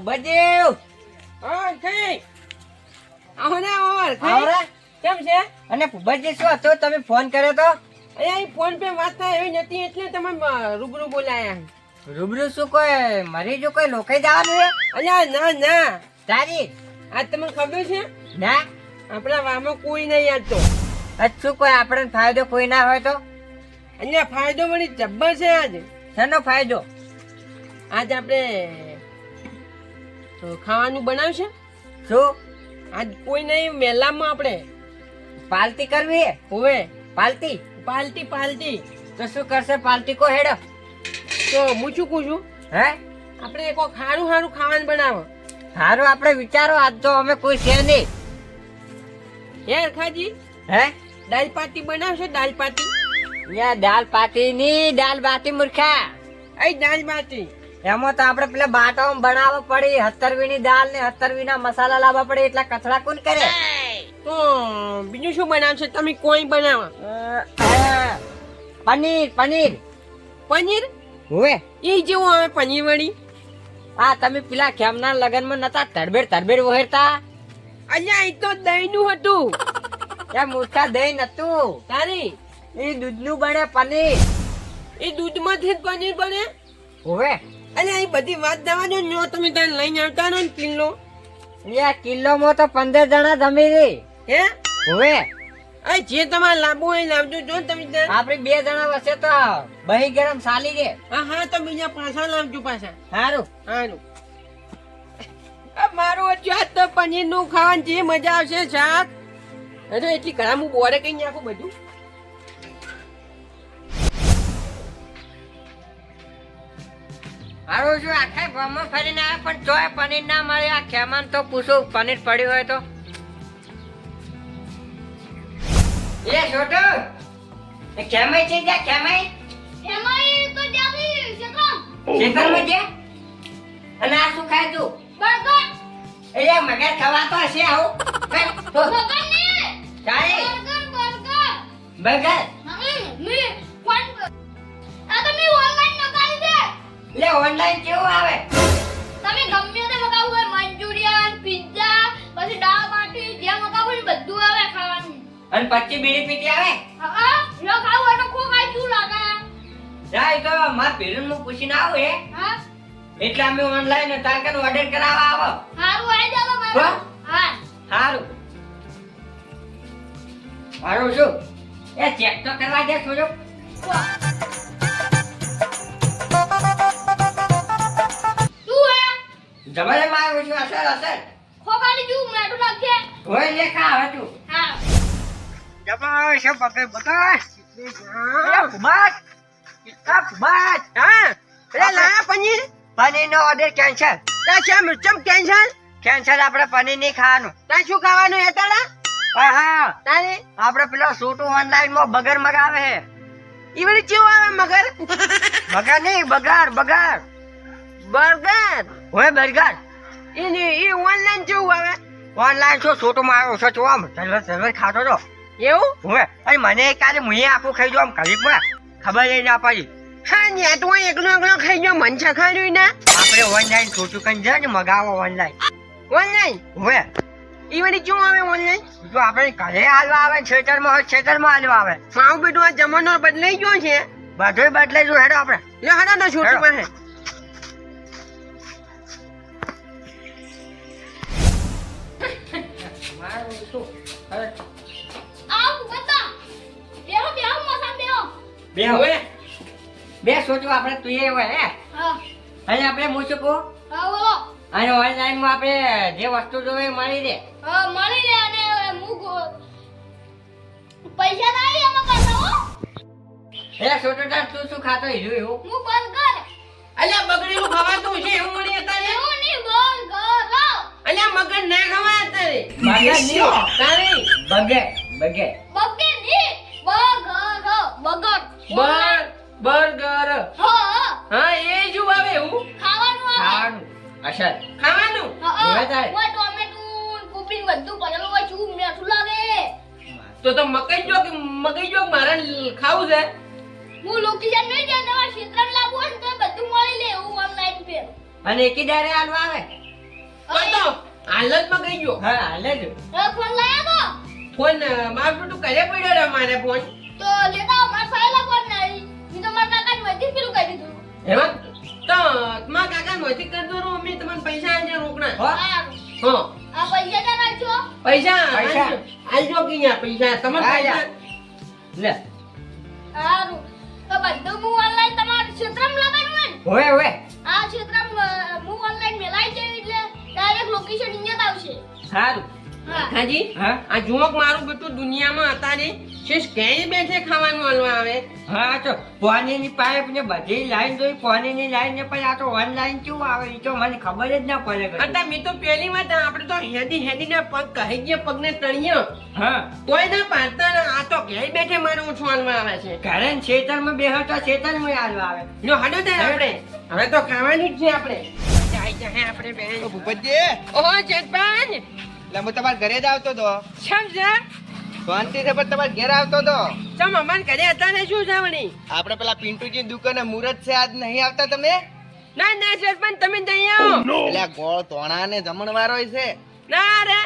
ફુબાજી હા થઈ આવો ને આવરા કેમ છે? અને શું હતો? તમે ફોન કર્યો તો? અહીંયા ફોન પે વાત એવી નથી એટલે તમે રૂબરૂ બોલાયા રૂબરૂ શું કોઈ મરી જો કોઈ લોકે જવાનું છે અલ્યા ના ના. તારી. આજ તમને ખબર છે? ના. આપણા વામાં કોઈ નહીં આજ આજ શું કોઈ આપણને ફાયદો કોઈ ના હોય તો? અહીંયા ફાયદો મળી જબ્બર છે આજે. શેનો ફાયદો? આજ આપણે ખાવાનું બનાવશે? શું? આજ કોઈ નહીં મેલામાં આપણે. પાલટી કરવી? હે હોવે. પાલટી પાલટી પાલટી તો શું કરશે પાલટી કો હેડો? તો હું શું કહું છું? હે? આપણે કોઈ ખારું સારું ખાવાનું બનાવો. સારું આપણે વિચારો આજ તો અમે કોઈ છે નહીં. હે ખાજી હે? દાલ પાટી બનાવશે? દાલ પાટી યા દાલ પાટી ની દાલ બાટી મૂર્ખા. અહીં દાલ બાટી. એમાં તો આપણે પેલા બાટો બનાવવા પડી હતરવી ની દાલ ને હતરવી ના મસાલા લાવવા પડે એટલા કચરા કોણ કરે? તો બીજું શું બનાવશે તમે કોઈ બનાવો. પનીર પનીર. પનીર? હોવે. એ જેવું આવે પનીર વળી આ તમે પેલા ખેમના લગનમાં નતા તરબેર તડબેર વહેરતા? અહીંયા એ તો દહીં નું હતું. એ મૂર્ખા દહીં નતું. તારી? એ દૂધનું બને પનીર. એ દૂધમાંથી જ પનીર બને? હુએ અને અહીં બધી વાત જવા દો ને તમે ત્યાં લઈને આવતા ને કિલ્લો. એ કિલ્લો માં તો પંદર જણા જમી રે હે? હવે. અહીં જે તમારે લાંબુ હોય એ લાવજો જો તમે ત્યાં. આપડે બે જણા વસે તો બહી ગરમ સાલી રે હા હા તો બીજા પાછા લાવજો પાછા. સારું સારું આ મારું હજુ તો પનીરનું ખાવાની જે મજા આવશે શાક. એટલે એટલી ઘણા હું બોરે કઈ નાખું બધું. હારું છું આખા ગામમાં ફરીને આવ્યા પણ તોય પનીર ના મળે આ ખેમાન તો પૂછું પનીર પડ્યું હોય તો. એ છોટો એ ખેમાઈ છે જ્યાં ખેમાઈ? એમાંય તો જાવી શેકમ ખેતરમાં છે? અને આ શું ખાય તું? બર્ગર. એટલે મગર ખવાતો હશે આવું. કઈ તો બર્ગર ને? તારી બર્ગર. બર્ગર? એટલે ઓનલાઈન કેવું આવે? તમે ગમે તે મગાવું હોય મંચુરિયન પિઝા પછી દાળ બાટી જે મગાવું ને બધું આવે ખાવાનું. અને પછી બીડી પીતી આવે? હા જો ખાવું હોય તો ખૂબ શું લાગે? જાય તો માર પેલું હું પૂછીને આવું હે. હા? એટલે અમે ઓનલાઈન તારકન ઓર્ડર કરાવવા આવો. હારું આવી જાવ મારો હા? સારું સારું શું? એ ચેક તો કરવા દે થોડો જમાને માં છું અસર અસર ખોબાડી જુ મેડુ મેઠું ઓય લે કા હવે તું. હા. જમાવે છે બકે બતા કુમાર આ કુમાર. હા. અરે લા. પનીર પનીર. નો ઓર્ડર કેન્સલ ત્યાં છે ચમ કેન્સલ કેન્સલ આપણે પનીર નહીં ખાવાનું. ત્યાં શું ખાવાનું હેતાડા હા હા. તારે. આપણે પેલો સૂટું ઓનલાઈનમાં બગર મગાવે હે ઈવડી વળી કેવું આવે મગર? બગર નહીં બગાર બગાર. બર્ગર હોય બર્ગર ઓનલાઈન કેવું આવે. ઓનલાઈન શું સૂટું માં આવ્યો છે આમ સર્વર સર્વર ખાતો તો એવું? હવે અને મને કાલે મુએ આખું ખાઈ જો આમ ઘડીકમાં ખબર ય ના પડી. હા ને તો એકલો એકલો ખાઈ ગયો મન છખાડ્યું ને. આપણે ઓનલાઈન છોટું કઈ જાય ને મગાવો ઓનલાઈન ઓનલાઈન હવે. એ વળી કેવું આવે ઓનલાઈન જો આપણે ઘરે હાલવા આવે ખેતરમાં હોય ખેતરમાં હાલવા આવે. મારું બેટું આ જમાનો બદલાઈ ગયો છે. બધું બદલાઈ હેડો આપણે. લે હડા ના છોટું હેડો. પાસે આવ બતા. બેહો બેહો મસાન બેહો. બે સોચું આપણે તું એ હોય હે? આપણે મૂચુકો હા બોલો. અને ઓનલાઈનમાં આપણે જે વસ્તુ જોવે મળી દે હા મળી દે અને હું ગો- પૈસા તારી એમાં પાછા હો. એ છોટો તું શું ખાતો હીરું એવું હું બર્ગર અલ્યા બગડેલું ખવાતું છે એવું મળી એવું બર્ગર અલ્યા મગર ના ખવાય અત્યારે. બગર નહીં તારે. બગે બગે. બગે નહીં બગર બગર. બર બર્ગર. હા હા. એ જો આવે હું. ખાવાનું આવે. ખાવાનું. અશર ખાવાનું? હવે થાય. ઓ ટોમેટું કુપિંગ બધું પડેલું હોય છું મીઠું લાગે? તો તો મકઈ જો કે મકઈ જો મારે ખાવું છે. હું લોકેશન નહીં જાય તમારે ક્ષેત્ર લાવું તો બધું મળી લે હું ઓનલાઈન પે અને એકી ડારે હાલવા આવે. તો હાલતમાં ગઈ ગયો. હા હાલે જ. હવે ફોન લાયા ફોન અ, બેટું ઘરે પડ્યો રે મારે ફોન. તો તો લેતા આવો મારા ફોન નહીં મેં તો મારા કાકાને વધી પેલું કરી દીધું. એમાં તો તમારા કાકા મોતી કરતો રહો અમે તમને પૈસા આલજો રોકડા. હો? સારું. આ પૈસા ત્યાં રાખજો પૈસા પૈસા. આલજો. આલજો કે પૈસા. તમારે પૈસા લે. સારું તો બધું હું ઓનલાઈન તમારા ક્ષેત્રમાં હોય આ હું ઓનલાઈન મેલાઈ જાય એટલે ડાયરેક્ટ લોકેશન અહીંયા જ આવશે. સારું. હાજી? હા? આ જુઓ મારું બેટું દુનિયામાં અત્યારે શેષ ક્યાંય બેઠે ખાવાનું હલવા આવે? હા તો પાણીની પાઇપ ને બધી લાઈન જોઈ પાણીની લાઈન ને પછી આ તો ઓનલાઈન કેવું આવે? એ તો મને ખબર જ ના પડે. અત્યારે મેં તો પહેલી વાત આપણે તો હેદી હેડીને પગ કહી ગયા પગને તળિયો. હા. કોઈ ના પાડતા ને આ તો ઘેર બેઠે મારે ઓછું હાલવા આવે છે. કારણ ખેતરમાં બેહો તો છેતરમાં હાલવા આવે. જો હાડો થાય આપણે. હવે તો ખાવાનું જ છે આપણે. જાય જાય આપણે બેન ભૂપતજી ઓહો ચેતપાન એટલે હું તમારા ઘરે જ આવતો હતો સમજા શાંતિ છે પણ તમાર ઘેર આવતો હતો ચમ અમાર ઘરે હતા ને શું જાવણી? આપણે પેલા પિન્ટુજી દુકાને મુહૂર્ત છે આજ નહીં આવતા તમે? ના ના સરપંચ તમે નહીં આવો. એટલે ગોળ તોણા ને જમણવારો છે. ના રે.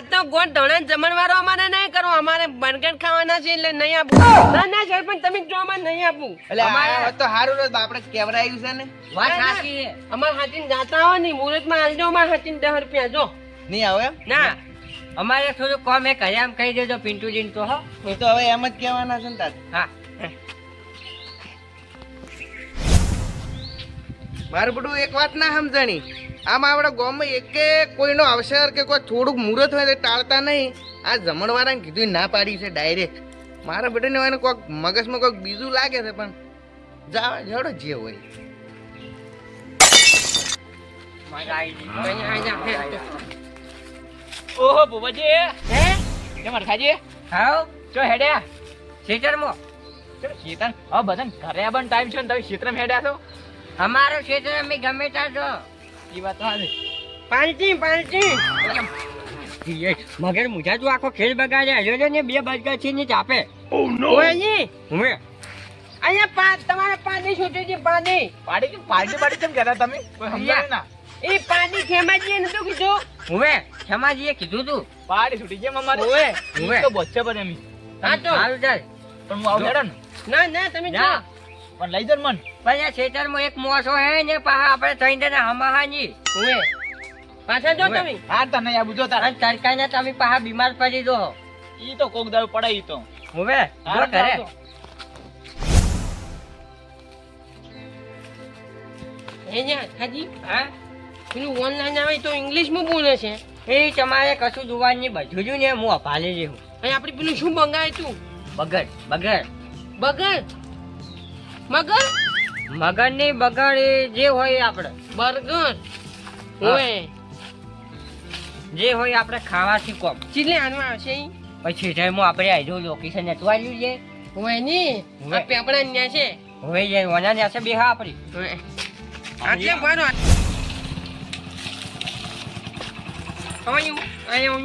આજ તો ગોળ ધોણા જમણવારો અમારે નહીં કરવો. અમારે બર્ગર ખાવાના છે એટલે નહીં આપું. ના ના સરપંચ તમે જો અમારે નહીં આપું. એટલે અમારે- તો સારું રહ્યું. આપણે કેવરાયું છે ને? વાત. સાચી છે. અમારે હાચીને જાતા હોય ને મુહૂર્તમાં આલજો અમારે હાચીને દસ રૂપિયા જો. નહીં આવે ના. અમારે થોડું કોમ એ કર્યા એમ કહી દેજો પિન્ટુજીને તો હો. હું તો હવે એમ જ કહેવાના છે ને તાર. હા. મારું બધું એક વાત ના સમજણી. આમ આપણા ગામમાં એકે કોઈનો અવસર કે કોઈ થોડુંક મુહૂર્ત હોય તો ટાળતા નહીં. આ જમણવાળાને કીધું ના પાડી છે ડાયરેક્ટ મારા બેટાને હોય ને કોઈક મગજમાં કોઈક બીજું લાગે છે પણ જા જડો જે હોય. ઓહો ભુવાજી. હે? કેમ અરખાજી હાઉ? ચો હેડ્યા? ખેતરમાં શીતન? હવે બધાને ઘરે પણ ટાઈમ છે ને તમે ક્ષેત્રમાં હેડ્યા છો? અમારો ખેતર અમે ગમે ત્યાં જો એ વાત તો પાંચી પાંચી. મગર મુજા તું આખો ખેલ બગાડે આવ્યો છે ને બે બર્ગર છે ને જ આપે ઓયજી હવે અહીંયા પાંચ તમારે પાણી છૂટી છે પાણી. પાડી કેમ પાડી પાર્ટી કેમ કહેતા તમે? કોઈ સમજાય ના. એ પાણી ખેમાજીએ નતું કીધું. હવે સમાજીએ કીધું તું. પાડી છૂટી કેમ અમારે. ઓવે, ઈ તો બચ્ચે પણ એમ. હા તો. હાલ જાય. પણ હું આવું ને. ના ના તમે જાઓ. પણ લઈ જન મન. પછી આ ખેતરમાં એક મોસો હે ને પાછા આપણે થઈ જને હમાહાની. હુએ પાછા જો તમે. હા તને આ બુજો તાર. તડકાને તમે પાછા બીમાર પડી દો ઈ તો કોક દાવ પડાઈ તો. હવે જો કરે હે? પેલું ઓનલાઈન આવે તો ઇંગ્લિશમાં બોલે છે. એ તમારે કશું જોવાની બધું ને હું અપાલી લેવું આપણે પેલું શું મંગાવ્યું તું? બગડ બગર બગર મગર મગરની બગડ એ જે હોય આપણે. બર્ગર? હોય જે હોય આપણે ખાવાથી કોમ. ચીલે આનવા આવશે પછી ટાઈમમાં આપણે આજો લોકેશન ને આવ્યું છે હોયની. આ પેપડા ન્યા છે. હોય જે ઓના ને છે બેહા આપણી. આટલે ભરો. આયું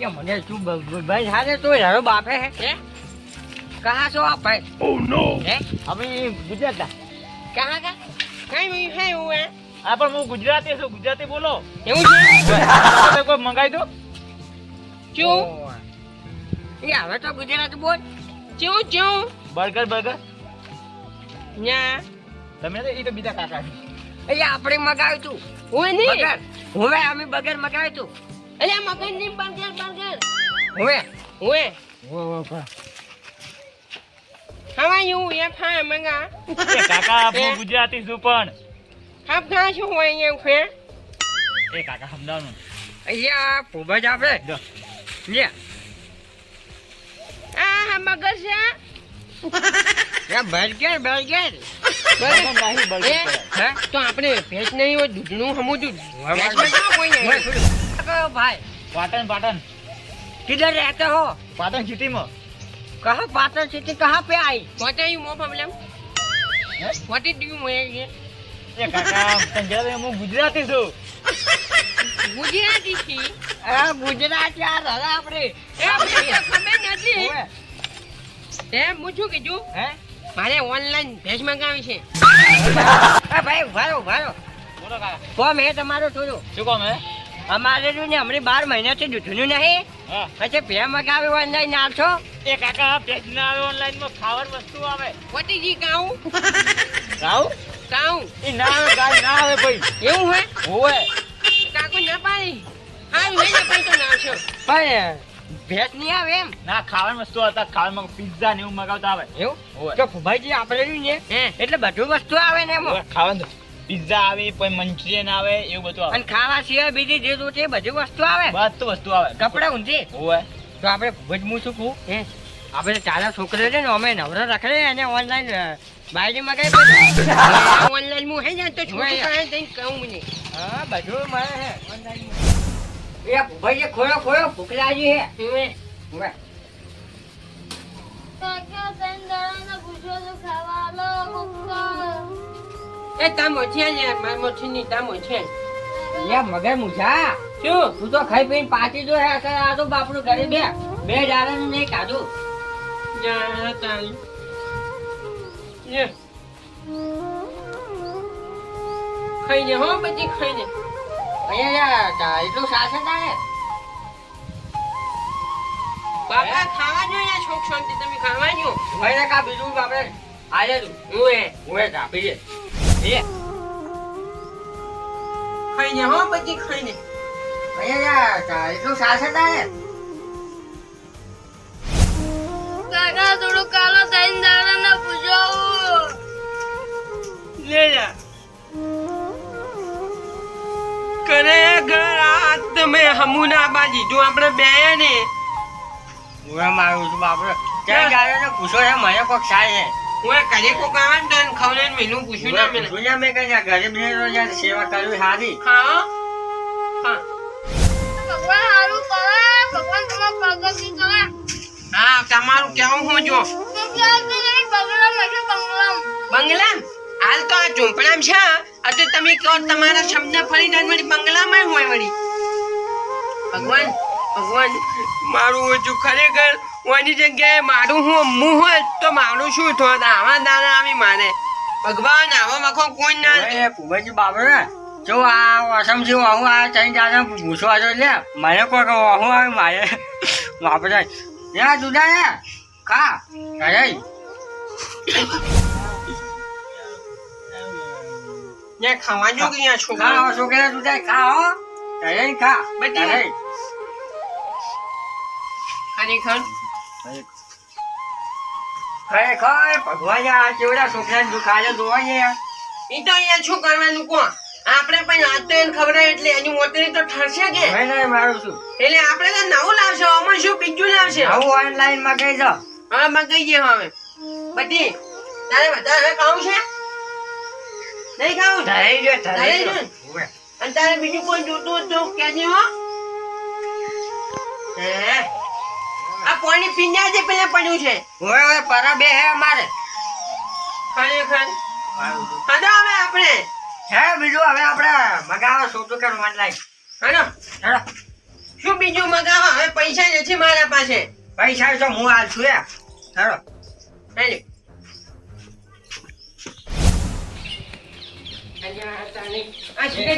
એ મને શું ભાઈ હારે તો યારો બાપે હે? હે કહા છો આપ ભાઈ હે અમે ગુજરાતના કહા કા કઈ મી હે ઓએ આ પણ હું ગુજરાતી છું ગુજરાતી બોલો એવું છે તમે કોઈ મંગાઈ દો ચું એ હવે તો ગુજરાત બોલ ચું ચું બર્ગર બર્ગર ન્યા તમે તો ઈ તો બીજા કાકા છે એ આપણે મગાવ્યું તું ઓએ ની બગર હવે અમે બગર મગાવ્યું તું અલ્યા મગરની બર્ગર બર્ગર હવે ઓએ How ખાવા એવું એ ફા મંગા. કાકા હું ગુજરાતી છું પણ? હાપ ના શું હોય અહીંયા ફે એ કાકા સમજાવનું અહીંયા પૂભજ આપે લે આ હા મગર છે? એ બર્ગર બર્ગર તો આપણે ભેજ નહીં હોય દૂધનું સમજું ભાઈ. પાટણ પાટણ. કિધર રહેતા હો. પાટણ સિટીમાં. कहाँ पाटन सिटी कहाँ पे आई What are you more problem? What did you wear here? એ કાકા તને કહેતો હું ગુજરાતી છું ગુજરાતી છી આ ગુજરાત યાર હવે આપણે એ આપણે તો ખબર નથી ઓવે. એ હું શું કીધું હે મારે ઓનલાઈન ભેજ મંગાવી છે એ ભાઈ ઉભા રહો, ઉભા રહો. બોલો કાકા કોમ હે તમારું થોડું શું કહો મેં અમારે ને હમણાં બાર મહિનાથી દૂધનું નહીં. હા. પછી ભે મગાવી ઓનલાઈન નાખશો. એ કાકા પેજ ના આવે ઓનલાઈનમાં ખાવાની વસ્તુ આવે. વટીજી કાઉ કાઉ કાઉ એ ના આવે ગાય ના આવે ભાઈ. એવું હે? હોવે. કાકુ ના પાડી. હા મેં ના ભાઈ તો નાખશો. પણ ભેજ નહીં આવે એમ. ના ખાવાની વસ્તુ હતા ખાવામાં પિઝા ને એવું મગાવતા આવે. એવું? તો ભાઈજી આપણે ને હે. એટલે બધું વસ્તુ આવે ને એમ. ખાવાનું. પિઝા આવે પછી મંચુરિયન આવે એવું બધું આવે. અને ખાવા સિવાય બીજી જે જોતી એ બધી વસ્તુ આવે. બધું વસ્તુ આવે. કપડા ઊંધી. હોય તો આપણે ભુજ હું શું કહું? હે? આપણે ચાલા છોકરા છે ને અમે નવરા રખડે અને ઓનલાઈન બાયડી મગાવી ઓનલાઈન હું હે ને તો કાંઈ તઈને કહું મને. હા બધું મળે છે ઓનલાઈન એ ભુભાઈ ખોયો ખોયો ભૂખ લાગી હે. હવે. હવે. કાકા દાડાને તો ખાવા લો એ તામો છે ને માર મોઠીની તામો છે. મગર શું? તું તો ખાઈ પીને પાટી જો હે આ તો ઘરે બે બે દાડાનું નહીં કાઢું જા તારી. લે ખાઈને હો બધી ખાઈને. અહીંયા એટલું ના ને? બાપા ખાવા જોઈએ શાંતિ તમે ખાવા જો. ભાઈ કા બીજું બાપરે આજે હું એ. હું એ કાપી દે. એ ખાઈને હો બધી ખાઈને. અહીંયા એટલું ના કાકા થોડું કાલો તને દાડાને પૂછો. લે જા કરે ઘર આ તમે હમુના બાજી. જો આપણે બે ને. હું મારું છું બાપરે. ક્યાં? ગાયો ને પૂછો છે મને કોક થાય છે. હું ઘરે કોક આવે ને તને મેનું પૂછ્યું ના મને દુનિયા મેં. કઈ ઘરે રોજ સેવા કરવી સારી હા હા. ભગવાન હારું કરે ભગવાન તમારા પગ કરે હા તમારું કેવું હું જો. બંગલામ હાલ તો આ ઝૂંપડામ છે આ તમે કહો તમારા શબ્દ ફરી જાય વળી બંગલામાં હોય વળી. ભગવાન ભગવાન. મારું ઓછું ખરેખર ઓની જગ્યાએ મારું હું અમ્મું હોય તો મારું શું થોત આવા દાણા આવી મારે. ભગવાન આવા મખો કોઈ ના ઓય બાબુ ને જો આ વાસમ જેવું આવું આ ચાઈ દાદા પૂછવા જો લે. મને કોક હું આવે મારે બાપરે યા જુદા ને ખા અરે ને ખાવા જો કે છોકરા છોકરા જુદા ખા હો. અરે ખા બધી ખરેખર? ખરેખર ભગવાન આ કેવડા છોકરાને દુખાડે જોવા છે એ તો અહીંયા શું કરવાનું કોણ? આપણે પણ આજ તો એને ખબર એટલે એની મોતરી તો ઠરશે કે? નહીં મારું છું. એટલે આપણે તો નવું લાવશે અમર શું બીજું લાવશે? આવું ઓનલાઈન મગાઈ જાઓ. હા મગાઈ ગયા હવે? બધી? તારે વધારે ખાવું છે? નહીં ખાવું? ધરાઈ ગયો ધરાઈ જો અને તારે બીજું કોઈ જોતું હતું તો કહેજે હો? હે? આ પાણી પીન્યા જે પેલા પડ્યું છે. ઓય ઓય પરા બે હે અમારે. ખરેખર મારું હા હવે આપણે. હે બીજું હવે આપણે મગાવો શોધું કરું ઓનલાઈન હાલો. હેડો શું બીજું મગાવો? હવે પૈસા નથી મારા પાસે. પૈસા તો હું હાલ છું હેલો.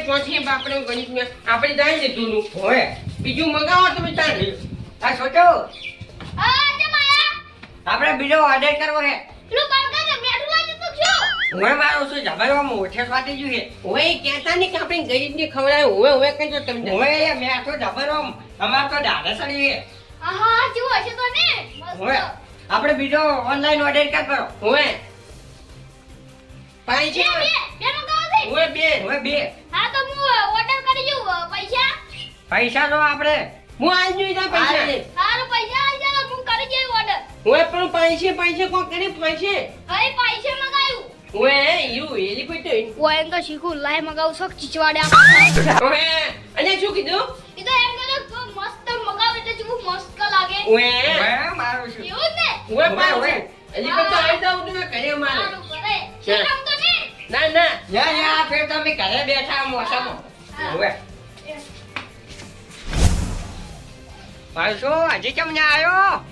ચોથી આપણે ગણિત આપણે જાય છે જૂનું હોય બીજું મગાવો તમે ચાલે આ સોચો. આપણે બીજો ઓર્ડર કરવો છે. હું મારું છું જબરવા મોઠે સ્વાટી ગયું છે? હવે કહેતા નહીં કે આપણે ગરીબ ને ખવડાવે હવે હવે કહેજો તમને. હવે મેં તો જબરવા અમાર તો દાદા સડી છે. આહા જેવું તો ને? હવે આપણે બીજો ઓનલાઈન ઓર્ડર કર કરો. હવે પાઈ બે બે છે હવે બે. હવે બે. હા તો હું ઓર્ડર કરી જઉં પૈસા? પૈસા તો આપણે હું આજ જોઈ પૈસા. હવે પણ પૈસે પૈસે કોક કરી? પૈસે? હવે પૈસે મગાવ્યું હવે યુ એલી કોઈ તો ઓય તો શીખું લાય મગાવું છો ખીચવાડે આ હવે અને શું કીધું? તો એમ તો મસ્ત મગાવ એટલે જેવું મસ્ત લાગે. હવે? હવે મારું છું એવું ને? હવે પાછું હવે. હજી પણ તો આવી જાવ તમે ઘરે મારે કરે છે. શરમ તો નહીં ના ના. યા યા ફેર તમે ઘરે બેઠા મોસામાં હા. હવે. પાછો હજી કેમ ના આવ્યો?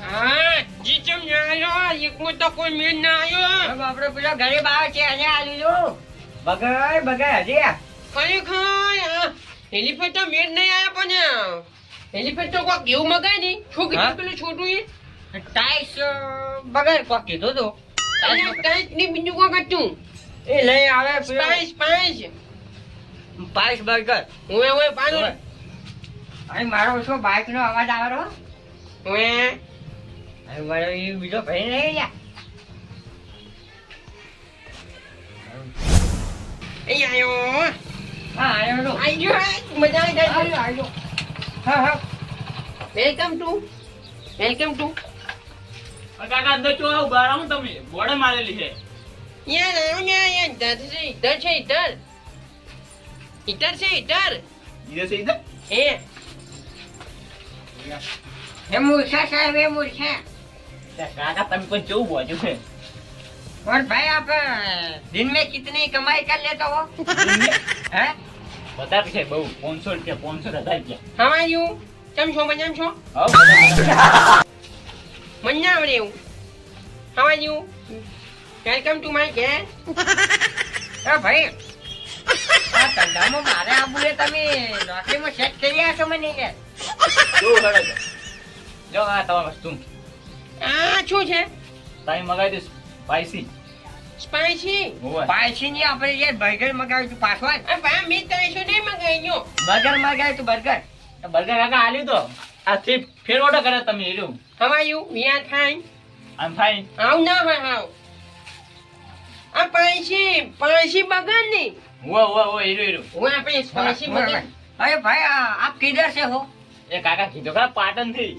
હા જી ચમ આવ્યો એકમાં તો કોઈ મેળ ના આવ્યો આપણે પેલો ગરીબ આવે છે એને આ લીધું બગાય બગાય હજી ખરેખર આ એલિફન્ટ તો મેળ નહીં આવ્યા પણ એલિફન્ટ તો કોક એવું મગાય નહીં શું કીધું પેલું છોટું એ? ટાઈસ બગાય કોક કીધું તું. અને કાંઈક નહીં બીજું કોક હતું. એ લઈ આવે સ્પાઈસ સ્પાઈસ. Spice burger. હું ઓય પાનું અને મારો શું બાઇક નો અવાજ આવે રો ઓય. અને મારો એ બીજો ભાઈ નહીં લ્યા આયો હા. આયો તો. આઈ મજા આવી જાય હા હા. Welcome to welcome to. કાકા અંદર ચો આવું બહાર આવું તમે બોર્ડે મારેલી છે. યાર આવો ને યાર ઇધર છે ઇધર છે ઇધર ઇધર છે ઇધર છે હે. એ મૂર્છા સાહેબ એ મૂર્છા. કાકા તમે પણ કેવું બોજ્યું છે और भाई आप अ, दिन में कितनी कमाई कर लेते हो हैं વધારે છે બહુ પાંચસો રૂપિયા પાંચસો હજાર રૂપિયા હાવ આર યુ કેમ છો મજામાં છો હવ બધા મને ના આવડે એવું how are you welcome to my ઘેર ए भाई આ ધંધામાં મારે આવું એ તમે નોકરીમાં સેટ કર્યા છો મને કે કેવું હળે છે જો આ તમારી વસ્તુ આ શું છે? તાઈ મગાવી દઈશ. સ્પાઈસી સ્પાઈસી સ્પાઈસી ની આપણે જે બર્ગર મગાવ્યું હતું પાછળ મેં તને શું નહીં મગાવ્યું? બર્ગર મગાવ્યું હતું બર્ગર બર્ગર કાકા આલ્યું તો આ ફેર ઓર્ડર કરે તમે એર્યું how are you we are fine I am fine how ના હાઉ હાઉ આ પાઈસી પાઈસી બગરની. વો વો વો એર્યું એર્યું હું આપણે સ્પાઈસી બગર અરે ભાઈ આપ કિધર છે હો. એ કાકા કીધો કા પાટણથી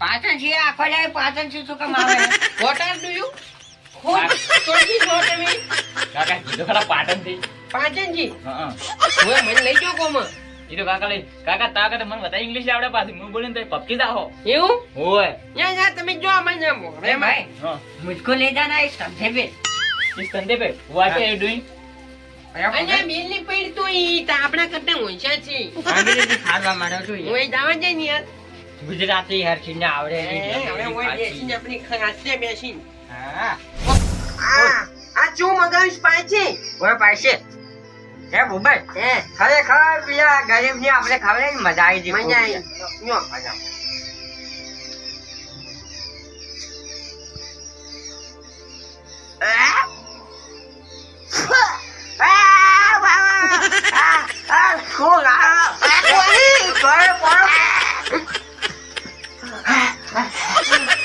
પાચન છે આખો લે પાચન છે શું આવે? વોટ આર ડુ યુ પાટણથી? મને લઈ જો કોમ. કીધું કાકા લઈ કાકા તા મને બતા ઇંગ્લિશ આવડે પાછી. હું બોલીને તો પપકી દાહો એવું? ઓય ના ના તમે જો મને મુજકો લે જાના ઇસ સમજે બે. સંદે બે. વોટ આર યુ ડુઇંગ અને પડી તો આપણા કરતા ઓછા છે. ખાવા ગુજરાતી હરસિંહ આવડે આપણી ખાસે બેસીને. હા. આ શું મગાવ્યું સ્પાઈસી ઓય પાછે. હે ભૂભાઈ હે. ખરેખર પેલા ગરીબની આપણે ખબર મજા આવી હતી મજા આવી યો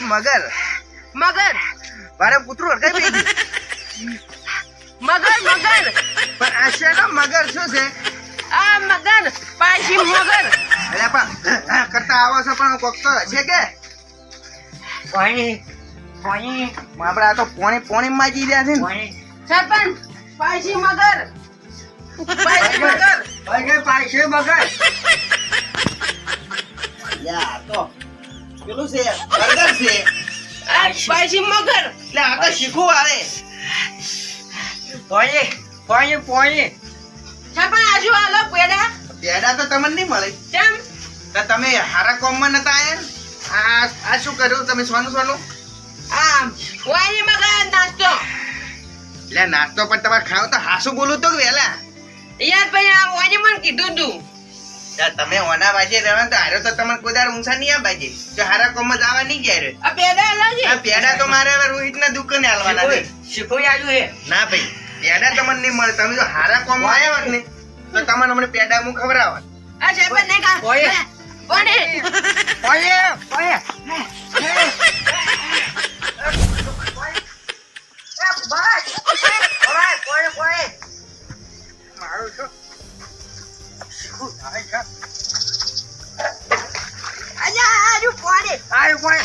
મગર. મગર. મારે કૂતરું અડકાઈ પી ગયું. મગર મગર. પણ આ શેનો મગર શું છે? આ મગર પાછી મગર. એટલે પણ કરતા આવો છો પણ કોક તો છે કે? પોઈ પોઈ આપણે આ તો પોણી પોણી માં જી રહ્યા છે ને. સરપંચ પાછી મગર. પાછી મગર. પાછે બગર યા તો. પેલું છે બર્ગર છે. આ પાછી મગર. એટલે આ તો શીખવું આવે. પોઈ પોઈ પોઈ સરપંચ આજુ આલો પેડા. પેડા તો તમને નહીં મળે. કેમ તો તમે હારા કોમમાં નતા આયા? આ આ શું કર્યું? તમે સોનું સોનું? આ વાયરી મગર નાસ્તો. એટલે નાસ્તો પણ તમારે ખાવ તો હાસું બોલું તો વેલા યાર ભાઈ આ મને કીધું તું. તમે ઓના બાજે રહેવા તો હારો તો તમને કોદાર ઊંચા નહીં આ બાજે જો હારા કોમમાં આવા નહીં ગયા આ પેડા આલો આ પેડા તો મારે હવે રોહિતના દુકાને હાલવાના છે શીખવી આજુ હે ના ભાઈ પેડા તમને નહીં મળે તમે જો હારા કોમમાં આવ્યા હોત ને તો તમને હમણાં પેડા હું ખવડાવત આ જે પણ નહીં કા ઓય. કોને પોઈ પોઈ મારું છે આજુ કોને આયું પોઈ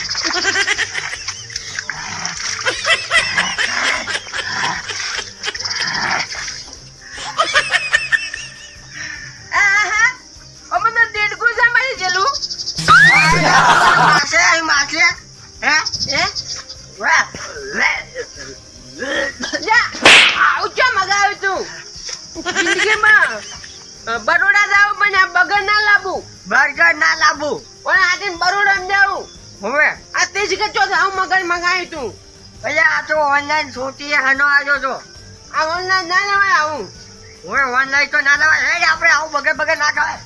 આ તે જ આવું મગર મંગાવ્યું તું. ભલે આ તો ઓનલાઈન છોટી હનો આવ્યો તો. આ ઓનલાઈન ના લેવાય આવું. હવે ઓનલાઈન તો ના લેવાય. હે આપણે આવું બગર બગર ના ખાવાય